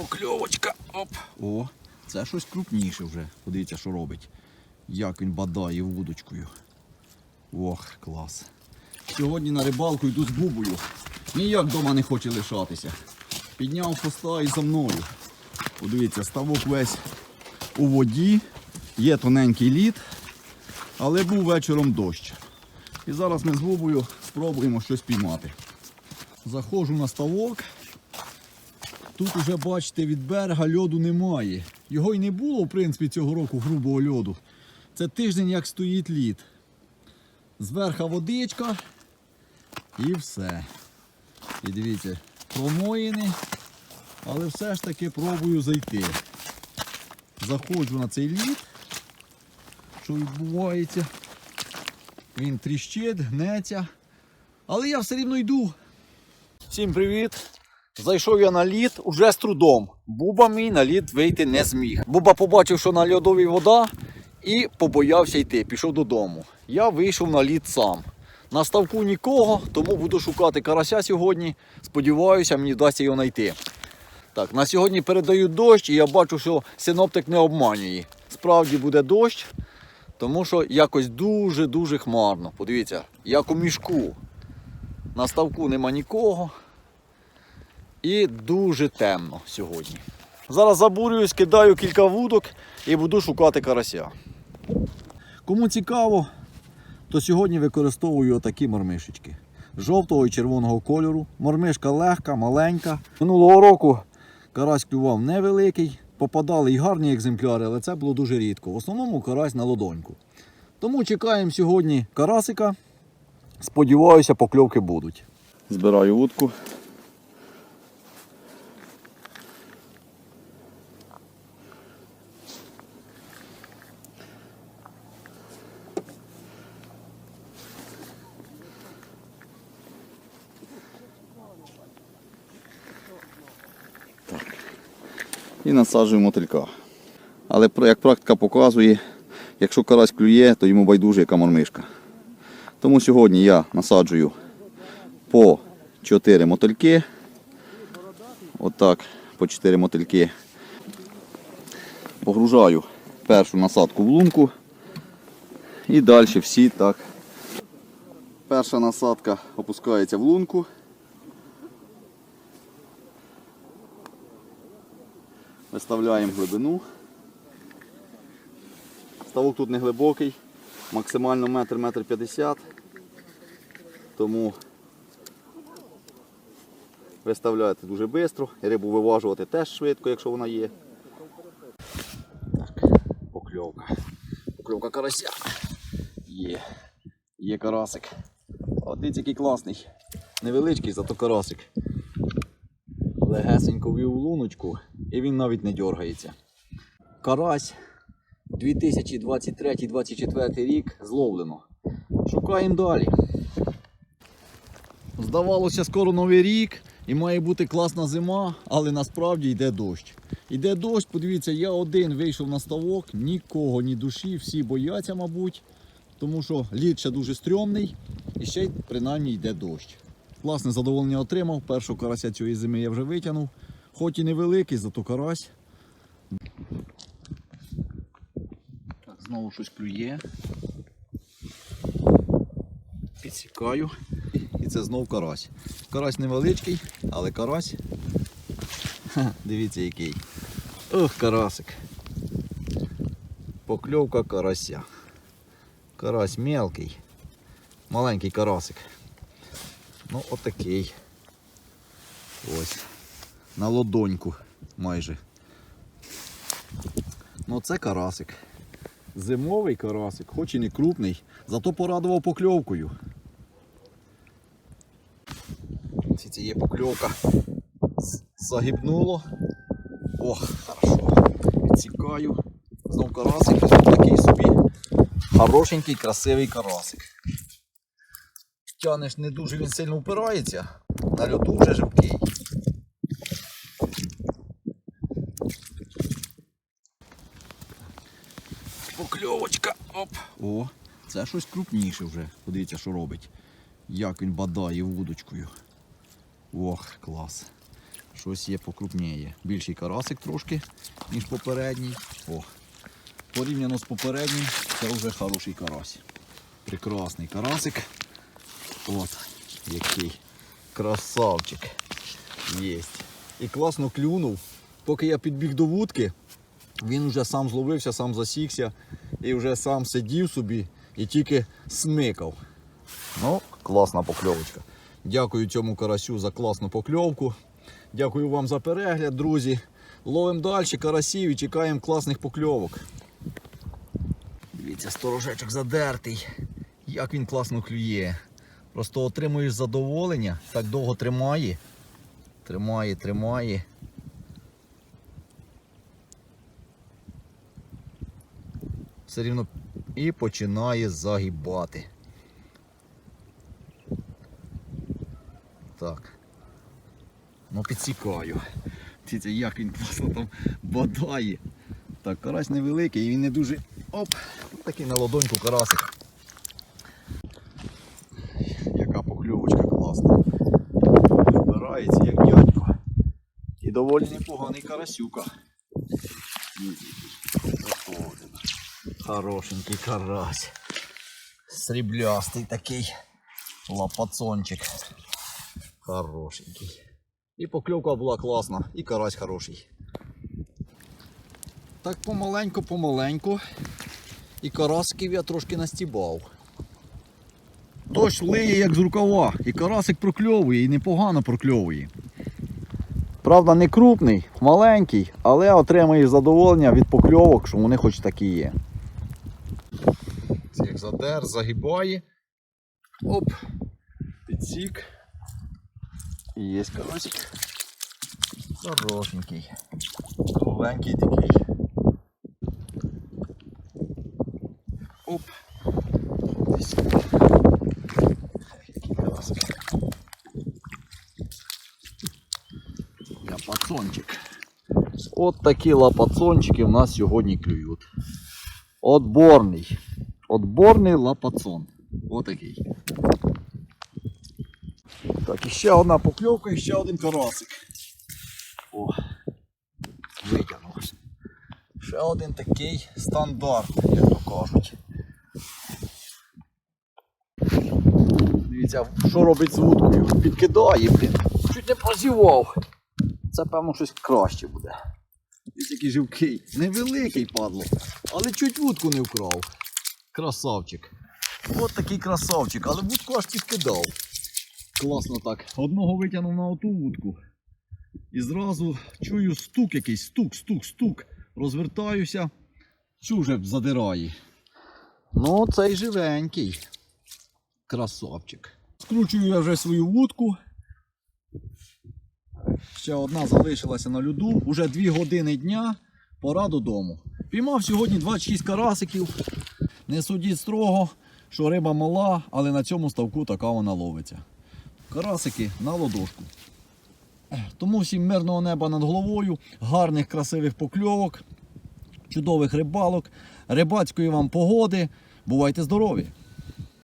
Покльовочка. Оп. О, це щось крупніше вже. Подивіться, що робить. Як він бадає вудочкою. Ох, клас. Сьогодні на рибалку йду з бубою. Ніяк вдома не хоче лишатися. Підняв поста і за мною. Подивіться, ставок весь у воді. Є тоненький лід, але був вечором дощ. І зараз ми з бубою спробуємо щось піймати. Заходжу на ставок. Тут уже, бачите, від берега льоду немає. Його й не було, в принципі, цього року грубого льоду. Це тиждень, як стоїть лід. Зверха водичка і все. І дивіться, промоїни, але все ж таки пробую зайти. Заходжу на цей лід. Що відбувається? Він тріщить, гнеться. Але я все рівно йду. Всім привіт! Зайшов я на лід уже з трудом. Буба мій на лід вийти не зміг. Буба побачив, що на льодовій вода, і побоявся йти. Пішов додому. Я вийшов на лід сам. На ставку нікого, тому буду шукати карася сьогодні. Сподіваюся, мені вдасться його знайти. Так, на сьогодні передають дощ, і я бачу, що синоптик не обманює. Справді буде дощ, тому що якось дуже-дуже хмарно. Подивіться, як у мішку. На ставку нема нікого. І дуже темно сьогодні. Зараз забурююсь, кидаю кілька вудок і буду шукати карася. Кому цікаво, то сьогодні використовую отакі мормишечки. Жовтого і червоного кольору. Мормишка легка, маленька. Минулого року карась клював невеликий. Попадали й гарні екземпляри, але це було дуже рідко. В основному карась на лодоньку. Тому чекаємо сьогодні карасика. Сподіваюся, покльовки будуть. Збираю вудку. І насаджую мотилька. Але як практика показує, якщо карась клює, то йому байдуже яка мормишка. Тому сьогодні я насаджую по 4 мотильки. Отак, по 4 мотильки. Погружаю першу насадку в лунку. І далі всі так. Перша насадка опускається в лунку. Виставляємо глибину. Ставок тут не глибокий, максимально метр, метр п'ятдесят. Тому виставляєте дуже швидко, рибу виважувати теж швидко, якщо вона є. Так, покльовка. Покльовка карася. Є. Є карасик. Дивіться, який класний. Невеличкий, зато карасик. Легесенько вів луночку і він навіть не дергається. Карась 2023-2024 рік зловлено. Шукаємо далі. Здавалося, скоро новий рік і має бути класна зима, але насправді йде дощ. Йде дощ, подивіться, я один вийшов на ставок, нікого, ні душі, всі бояться, мабуть, тому що лід ще дуже стрьомний і ще й принаймні йде дощ. Класне задоволення отримав. Першого карася цієї зими я вже витягнув. Хоч і невеликий, зато карась. Так, знову щось клює. Підсікаю. І це знов карась. Карась невеличкий, але карась. Ха, дивіться який. Ох, карасик. Покльовка карася. Карась мелкий. Маленький карасик. Ну, отакий. Ось. На лодоньку майже. Ну це карасик. Зимовий карасик, хоч і не крупний, зато порадував покльовкою. Це є покльовка. Загибнуло. Ох, хорошо. Відсікаю. Знов карасик. Такий собі. Хорошенький, красивий карасик. Тянеш не дуже він сильно впирається, на льоду вже живкий. Покльовочка. Оп. О, це щось крупніше вже. Подивіться, що робить. Як він бадає вудочкою. Ох, клас. щось є покрупніє. Більший карасик трошки, ніж попередній. О, порівняно з попереднім, це вже хороший карась. Прекрасний карасик. От, який красавчик. Єсть. І класно клюнув. Поки я підбіг до вудки, він вже сам зловився, сам засікся і вже сам сидів собі і тільки смикав. Ну, класна покльовочка. Дякую цьому карасю за класну покльовку. Дякую вам за перегляд, друзі. Ловимо далі карасів і чекаємо класних покльовок. Дивіться, сторожечок задертий. Як він класно клює. Просто отримуєш задоволення, так довго тримає. Тримає, тримає. Все рівно і починає загибати. Так. Ну підсікаю. Дивіться, як він класно там бодає. Так, карась невеликий і він не дуже. Оп! Такий на ладоньку карасик. Яка покльовочка класна. Вбирається як дядько. І доволі непоганий карасюка. Хорошенький карась. Сріблястий такий лапацончик. Хорошенький. І покльовка була класна, і карась хороший. Так помаленьку-помаленьку. І карасиків я трошки настібав. Дощ лиє як з рукава, і карасик прокльовує, і непогано прокльовує. Правда, не крупний, маленький, але отримуєш задоволення від покльовок, що вони хоч такі є. Задер, загибає. Оп, підсік. І є карасик. Хорошенький. Кругленький такий. Оп. Який карасик. Ляпацончик. От такі лапацончики в нас сьогодні клюють. Отборний. Отборний лапацон. Отакий. Так, ще одна покльовка і ще один карасик. О, витягнув. Ще один такий стандарт, як то кажуть. Дивіться, що робить з вудкою. Підкидає, блін. Чуть не прозівав. Це, певно, щось краще буде. Дивіться, який живкий. Невеликий падло, але чуть вудку не вкрав. Красавчик. От такий красавчик, але вудку аж підкидав. Класно так. Одного витягнув на оту вудку. І зразу чую стук якийсь, стук, стук, стук. Розвертаюся, цю задирає. Ну, цей живенький. Красавчик. Скручую я вже свою вудку. Ще одна залишилася на льоду. Уже 2 години дня. Пора додому. Піймав сьогодні 26 карасиків. Не судіть строго, що риба мала, але на цьому ставку така вона ловиться. Карасики на ладошку. Тому всім мирного неба над головою, гарних красивих покльовок, чудових рибалок, рибацької вам погоди. Бувайте здорові!